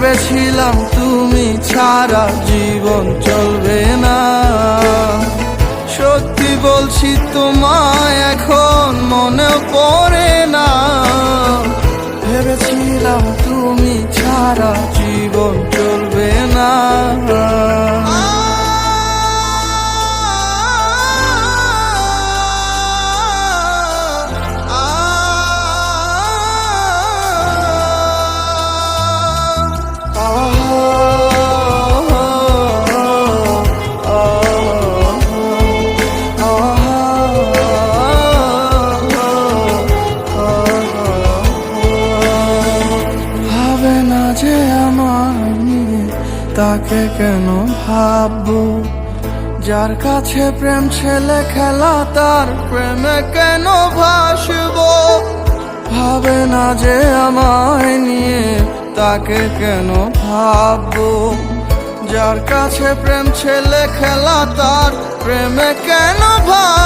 ভেবেছিলাম তুমি ছাড়া জীবন চলবে না। সত্যি বলছি, তোমায় এখন মনে পড়ে না। ভেবেছিলাম তুমি ছাড়া জীবন চলবে না। ভাবে যে আমার নিয়ে তাকে কেন ভাববো? যার কাছে প্রেম ছেলে খেলা, তার প্রেমে কেন ভাসবো? ভাবে না যে আমায় নিয়ে তাকে কেন ভাববো? যার কাছে প্রেম ছেলে খেলা, তার প্রেমে কেন ভাসবো